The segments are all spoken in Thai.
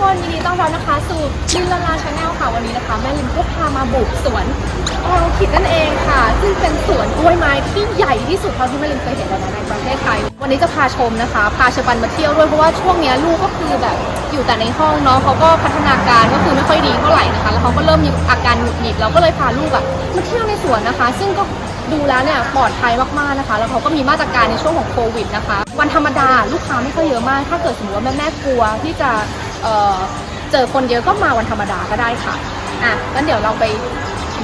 คนยินดีต้อนรับนะคะสู่ลินลาลาชาแนลค่ะวันนี้นะคะ แม่ลินก็พามาบุกสวนออร์คิดนั่นเองค่ะ ซึ่งเป็นสวนกล้วยไม้ที่ใหญ่ที่สุดเท่าที่แม่ลินเคยเห็นแล้วนะในประเทศไทย วันนี้จะพาชมนะคะ พาเชอปันมาเที่ยวด้วยเพราะว่าช่วงเนี้ยลูกก็คือแบบอยู่แต่ในห้องเนาะเขาก็พัฒนาการก็คือไม่ค่อยดีเท่าไหร่นะคะ แล้วเขาก็เริ่มมีอาการหงุดหงิดเราก็เลยพาลูกอะมาเที่ยวในสวนนะคะ ซึ่งก็ดูแล้วเนี่ยปลอดภัยมากๆนะคะ แล้วเขาก็มีมาตรการในช่วงของโควิดนะคะ วันธรรมดาลูกค้าไม่ค่อยเยอะมาก ถ้าเกิดสมมติว่าแม่แม่กลัวที่จะ เเจอคนเยอะก็มาวันธรรมดาก็ได้ค่ะอะงั้นเดี๋ยวเราไป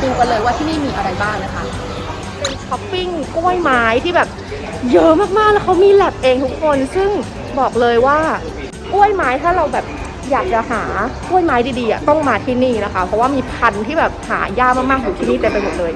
ดูกันเลยว่าที่นี่มีอะไรบ้างนะคะเป็นช้อปปิ้งกล้วยไม้ที่แบบเยอะมากๆแล้วเขามีแลบเองทุกคน ซึ่งบอกเลยว่ากล้วยไม้ถ้าเราแบบอยากจะหากล้วยไม้ดีๆต้องมาที่นี่นะคะ เพราะว่ามีพันธุ์ที่แบบหายากมากๆอยู่ที่นี่เต็มไปหมดเลย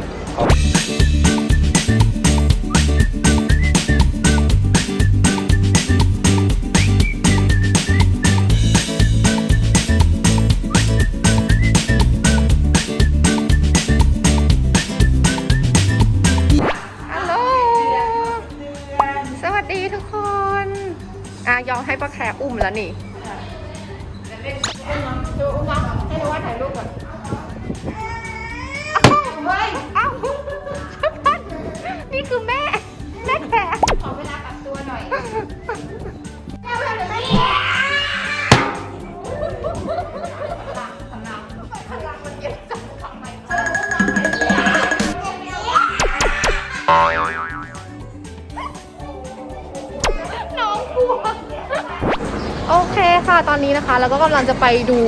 ให้ป้าแคร์อุ้มแล้วนี่ดูอุ้มมาให้รู้ว่าถ่ายรูปก่อนเฮ้ยเอ้าชัพันนี่คือแม่ แม่แคร์ขอเวลาปรับตัวหน่อย นนี้นะคะเราก็กำลังจะไปดู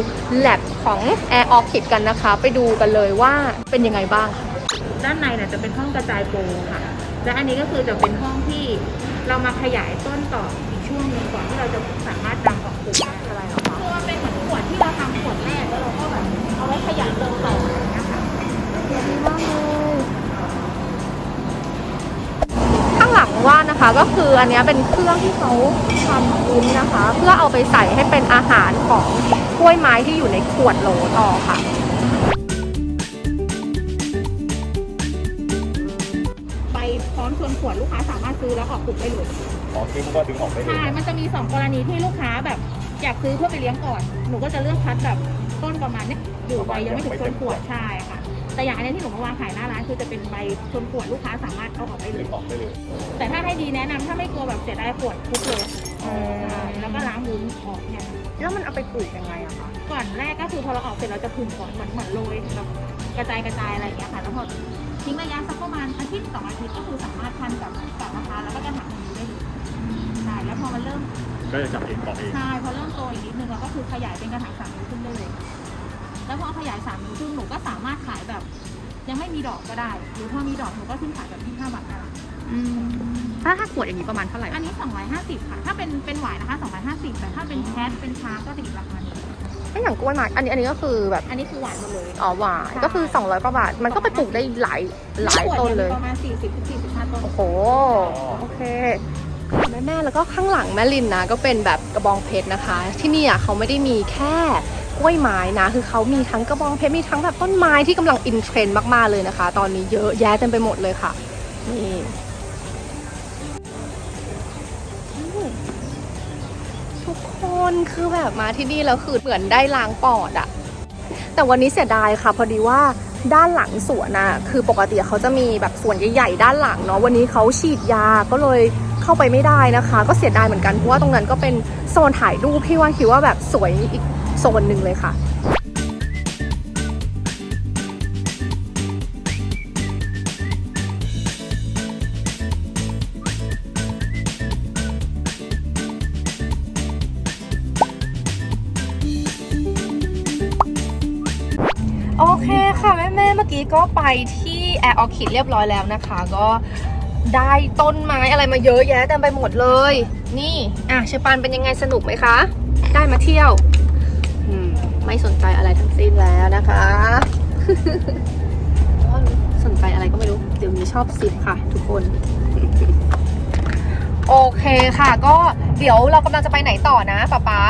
แ a บของ Air Orchid กันนะคะ ไปดูกันเลยว่าเป็นยังไงบ้างด้านในเนี่ยจะเป็นห้องกระจายโปรค่ะ และอันนี้ก็คือจะเป็นห้องที่เรามาขยายต้นต่ออีกช่วงหนึงก่อนที่เราจะสามารถนำออกปลูกได้อะไรหรอคะคือมันเป็นเหมือนขวดที่เราทำขวดแรกแล้วเราก็แบบเอาไว้ขยายเติมต่ออย่างเงี้ยค่ะข้างหลัง ว่านะคะ ก็คืออันเนี้ยเป็นเครื่องที่เขาทำวุ้นนะคะ เพื่อเอาไปใส่ให้เป็นอาหารของกล้วยไม้ที่อยู่ในขวดโหลต่อค่ะไปพร้อมชวนขวดลูกค้าสามารถซื้อแล้วออกปลูกได้เลยขอซื้อมันก็ดึงออกไปเลยใช่มันจะมีสองกรณีที่ลูกค้าแบบอยากซื้อเพื่อไปเลี้ยงก่อน หนูก็จะเลือกคัดแบบต้นประมาณเนี้ยอยู่ใบยังไม่ถึงชนขวดใช่ค่ะ แต่อย่างอันนี้ที่หนูมาวางขายหน้าร้านคือจะเป็นใบชนขวดลูกค้าสามารถเอาออกได้เลดึย งออกไปเลย แต่ถ้าให้ดีแนะนำถ้าไม่กลัวแบบเสียดายขวดทุบเลยใช่แล้วก็ล้างวุ้นออกเนี่ยค่ะแล้วมันเอาไปปลูกยังไงอะคะก่อนแรกก็คือพอเราออกเสร็จเราจะผึ่งก่อนเหมือนเหมือนโรยแบบกระจายกระจายอะไรอย่างเงี้ยค่ะ แล้วพอทิ้งระยะสักประมาณอาทิตย์สองอาทิตย์ก็คือสามารถพันกับกับมะพร้าวแล้วก็กระถางนี้ได้เลยใช่แล้วพอมันเริ่มก็จะจับเองเกาะเอง ใช่พอเริ่มโตอีกนิดนึงเราก็คือขยายเป็นกระถางสามนิ้วขึ้นได้เลย แล้วพอขยายสามนิ้วขึ้นหนูก็สามารถขายแบบ ยังไม่มีดอกก็ได้ หรือพอมีดอกหนูก็ขึ้นขายแบบที่ห้าบาทน่ารักถ้าถ้าขวดอย่างนี้ประมาณเท่าไหร่อันนี้ 250 ค่ะ ถ้าเป็นเป็นหวายนะคะ 250 แต่ถ้าเป็นแคทเป็นชาร์กก็จะอีกราคาหนึงไม่อย่างกล้วยไม้อันนี้อันนี้ก็คือแบบอันนี้คือหวานหมดเลย อ๋อหวานก็คือ 200กว่าบาท มันก็ไปปลูกได้หลายหลายต้นเลย ประมาณ 40ถึง45 ต้น โอ้โห โอเคแม่แม่ๆแล้วก็ข้างหลังแม่ลินนะ ก็เป็นแบบกระบองเพชรนะคะ ที่นี่อะเขาไม่ได้มีแค่ กล้วยไม้นะ คือเขามีทั้งกระบองเพชรมีทั้งแบบต้นไม้ที่กำลังอินเทรนด์มากๆเลยนะคะ ตอนนี้เยอะแยะเต็มไปหมดเลยค่ะนี่ทุกคนคือแบบมาที่นี่แล้วคือเหมือนได้ล้างปอดอะแต่วันนี้เสียดายค่ะ พอดีว่าด้านหลังสวนนะคือปกติเขาจะมีแบบสวนใหญ่ๆด้านหลังเนาะวันนี้เขาฉีดยาก็เลยเข้าไปไม่ได้นะคะ ก็เสียดายเหมือนกันเพราะว่าตรงนั้นก็เป็นโซนถ่ายรูปพี่ว่าคิดว่าแบบสวยอีก โซนหนึ่งเลยค่ะโอเคค่ะแม่แม่เมื่อกี้ก็ไปที่แอร์ออคิดเรียบร้อยแล้วนะคะ ก็ได้ต้นไม้อะไรมาเยอะแยะเต็มไปหมดเลย นี่ อะเชปานเป็นยังไงสนุกไหมคะ ได้มาเที่ยว ไม่สนใจอะไรทั้งสิ้นแล้วนะคะ สนใจอะไรก็ไม่รู้ เดี๋ยวนี้ชอบซิปค่ะ ทุกคน โอเคค่ะ ก็เดี๋ยวเรากำลังจะไปไหนต่อนะป๊าป๊า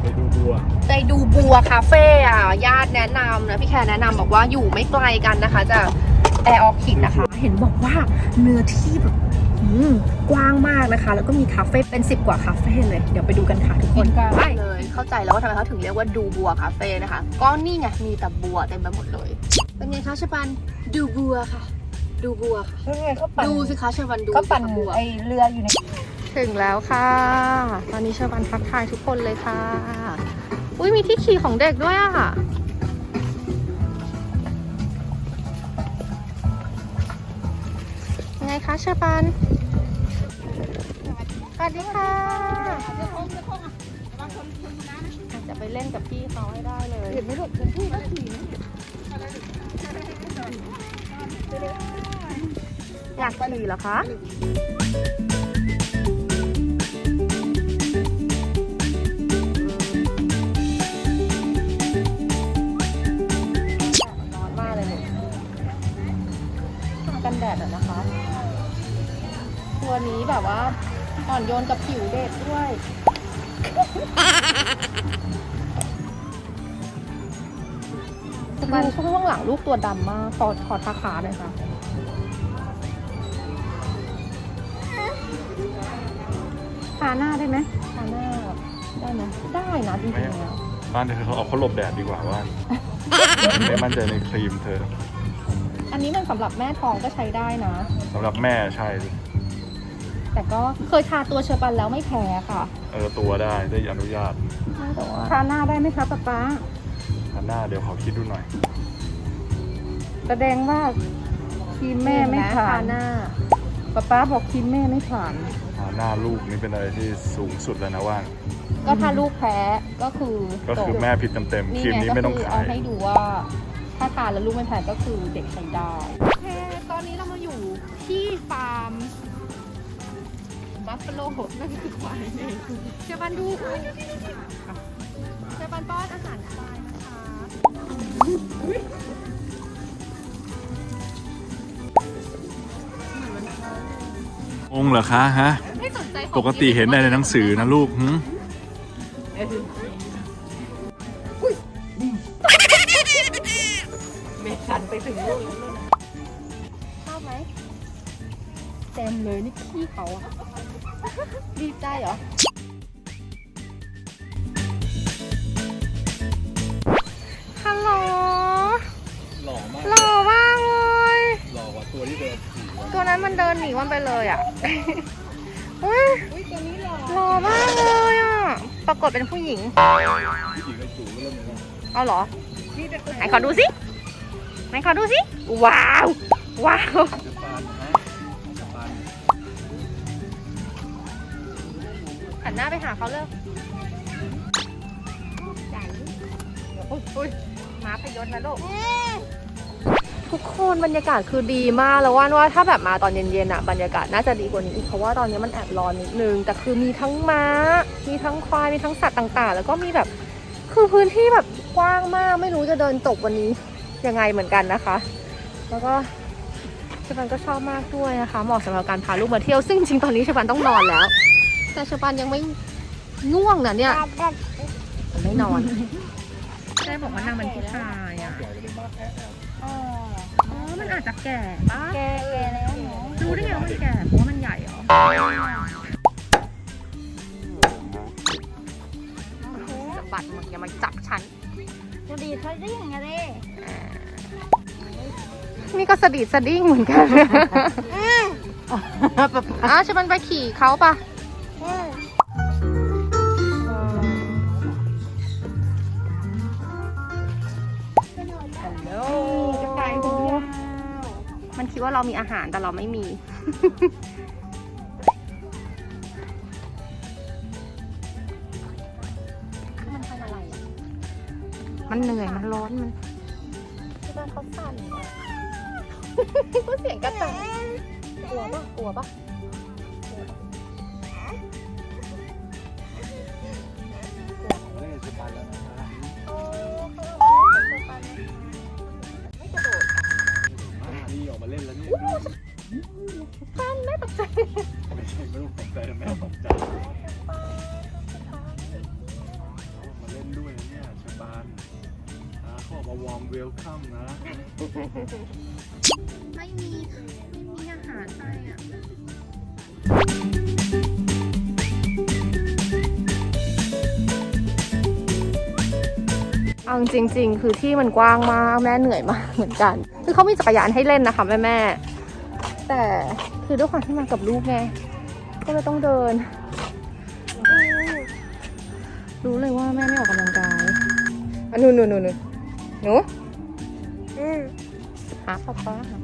ไปดูบัวไปดูบัวคาเฟ่อะญาติแนะนำนะพี่แคร์แนะนำบอกว่าอยู่ไม่ไกลกันนะคะจากแอร์ออคิดนะคะ เห็นบอกว่าเนื้อที่แบบอืมกว้างมากนะคะ แล้วก็มีคาเฟ่เป็น 10 กว่าคาเฟ่เลย เดี๋ยวไปดูกันค่ะทุกคนกินกันไปเลย เข้าใจแล้วว่าทำไมเขาถึงเรียกว่าดูบัวคาเฟ่นะคะ ก็นี่ไงมีแต่บัวเต็มไปหมดเลย เป็นไงคะชปันดูบัวค่ะ ดูบัวค่ะเพื่อนเขาปั่นดูสิคะชปันดูเขาปั่นสิคะบัว ไอเรืออยู่ใน ถึงแล้วค่ะ ตอนนี้เชอร์บันทักทายทุกคนเลยค่ะ อุ้ยมีที่ขี่ของเด็กด้วยอะค่ะ ยังไงคะเชอร์บันสวัสดีค่ะจะ ไปเล่นกับพี่เขาให้ได้เลยเห็นไหมลูกเป็นพี่ก็ขี่นะอยากขี่เหรอคะร้อนมากเลยเนี่ยทากันแดดอะนะคะ ตัวนี้แบบว่าอ่อนโยนกับผิวเด็กด้วย มันช่วงหลังลูกตัวดำมากขอขอทาขาหน่อยค่ะทาหน้าได้ไหมทาหน้าได้ไหมได้นะจริงๆแล้วบ้านเธอเขาเอาเขาหลบแดดดีกว่าว่า ไม่มั่นใจในครีมเธอ อันนี้มันสำหรับแม่ท้องก็ใช้ได้นะสำหรับแม่ใช่ แต่ก็เคยทาตัวเชอร์ปันแล้วไม่แพ้ค่ะ เออตัวได้ได้อนุญาตแต่ว่าทาหน้าได้ไหมคะป๊าป๊าทา หน้าเดี๋ยวขอคิดดูหน่อย แสดงว่าครีมแม่ไม่ผ่าทานหน้าป๊าป๊าบอกครีมแม่ไม่ผ่านทาหน้าลูกนี่เป็นอะไรที่สูงสุดแล้วนะว่านก็ถ้าลูกแพ้ก็คือก็คือจบแม่ผิดเต็มๆครีมไงนี้ไม่ต้องก็คืขาเอายให้ดูว่า ถ้าทานแล้วลูกไม่แพ้ก็คือเด็กใช้ได้โอเคตอนนี้เรามาอยู่ที่ฟาร์มบัฟฟาโลนั่นคือควายเองเชอร์ปันดูเชอร์ปันป้อนอาหารควายนะคะ องเหรอคะฮะ ไม่สนใจของปกติเห็นได้ในหนังสือนะลูกหึเมชันไปถึงลูกแล้วชอบไหมเต็มเลยนี่ขี้เขาอะดีใจเหรอ ตัวนั้นมันเดินหนีมันไปเลยอะอุ้ยอุ้ยตัวนี้หล่อหล่อมากเลยอะ ปรากฏเป็นผู้หญิง ผู้หญิงในจูเริ่มเลยเอาเหรอ นี่จะไหนขอดูสิไหนขอดูสิ ว้าว ว้าว จะปานฮะจะปานหันหน้าไปหาเขาเลยใจอุ้ยอุ้ยม้าพยศนะลูก ทุกคนบรรยากาศคือดีมากแล้วว่านว่าถ้าแบบมาตอนเย็นๆอะบรรยากาศน่าจะดีกว่านี้อีกเพราะว่าตอนนี้มันแอบร้อนนิดนึงแต่คือมีทั้งม้า มีทั้งควายมีทั้งสัตว์ต่างๆ แล้วก็มีแบบคือพื้นที่แบบกว้างมากไม่รู้จะเดินตกวันนี้ยังไงเหมือนกันนะคะ แล้วก็ชปันก็ชอบมากด้วยนะคะเหมาะสำหรับการพาลูกมาเที่ยวซึ่งจริงตอนนี้ชปันต้องนอนแล้ว แต่ชปันยังไม่ง่วงนะเนี่ยไม่นอนได้บอกว่านางเป็นผู้ชายอะ ใหญ่จะเป็นมาแพ้แอลอ๋อ มันอาจจะแก่ปะแกแกแล้วเนาะรู้ได้ไงว่ามันแก่เพราะว่ามันใหญ่เหรอ สะบัดมึงอย่ามาจับฉัน จะดีเขาได้ยังไงเด้นี่ก็สะดีดสะดิ้งเหมือนกันอ้าวชมันไปขี่เขาปะฮั มันคิดว่าเรามีอาหารแต่เราไม่มี มันทำอะไรอะมันเหนื่อย มันร้อน มันที่บ้านเขาสั่นอะก็เสียงกระต่ายกลัวปะกลัวปะได้จะปานแล้วนะ ล่นแล้วนี่ปันไม่ตกใจไม่ใช่ไม่ต้องตกใจนะแม่ตกใจมาเล่นด้วยนะเนี่ยชบานอ่าเขาบอกมาวอร์มเวลคัมนะ ไม่มี ไม่มีอาหารให้อะ เอาจริง ๆ คือที่มันกว้างมากแม่เหนื่อยมากเหมือนกัน คือเขามีจักรยานให้เล่นนะคะแม่แม่ๆแต่คือด้วยความที่มากับลูกไงก็เลยต้องเดินอืมรู้เลยว่าแม่ไม่ออกกำลังกายอันนู้นนู้นนู้นนู้นหนูอืมหาป๊าป๊าหาป๊า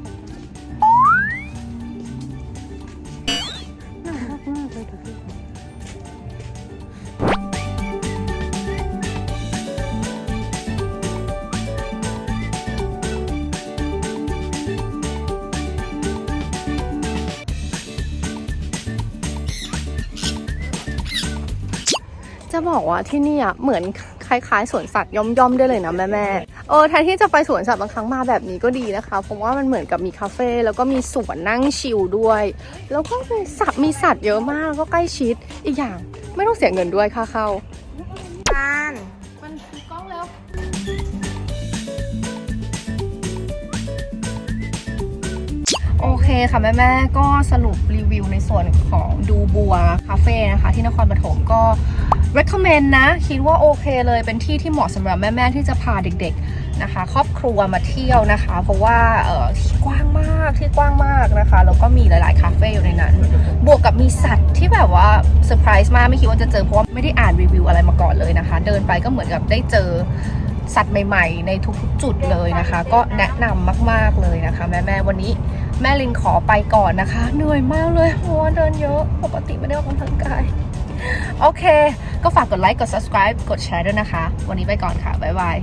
ป๊า บอกว่าที่นี่อะเหมือนคล้ายๆสวนสัตว์ย่อมๆได้เลยนะแม่ๆเออแทนที่จะไปสวนสัตว์บางครั้งมาแบบนี้ก็ดีนะคะเพราะว่ามันเหมือนกับมีคาเฟ่แล้วก็มีสวนนั่งชิลด้วย แล้วก็มีสัตว์มีสัตว์เยอะมากแล้วก็ใกล้ชิดอีกอย่างไม่ต้องเสียเงินด้วยค่าเข้าปานมันคือกล้องแล้วโอเคค่ะแม่แม่ๆก็สรุปรีวิวในส่วนของดูบัวคาเฟ่นะคะ ที่นครปฐมก็ recommend นะ คิดว่าโอเคเลยเป็นที่ที่เหมาะสำหรับแม่ ๆ ที่จะพาเด็กๆนะคะ ครอบครัวมาเที่ยวนะคะ เพราะว่าเออที่กว้างมากที่กว้างมากนะคะ แล้วก็มีหลายๆ คาเฟ่อยู่ในนั้น บวกกับมีสัตว์ที่แบบว่าเซอร์ไพรส์มากไม่คิดว่าจะเจอ เพราะว่าไม่ได้อ่านรีวิวอะไรมาก่อนเลยนะคะ เดินไปก็เหมือนกับได้เจอสัตว์ใหม่ ๆ ในทุกๆจุดเลยนะคะ ก็แนะนำมากๆเลยนะคะแม่ๆวันนี้แม่ลินขอไปก่อนนะคะ เหนื่อยมากเลยเพราะว่าเดินเยอะปกติไม่ได้ออกกำลังกาย โอเค ก็ฝากกดไลค์กด subscribe กดแชร์ด้วยนะคะ วันนี้ไปก่อนค่ะ บ๊ายบาย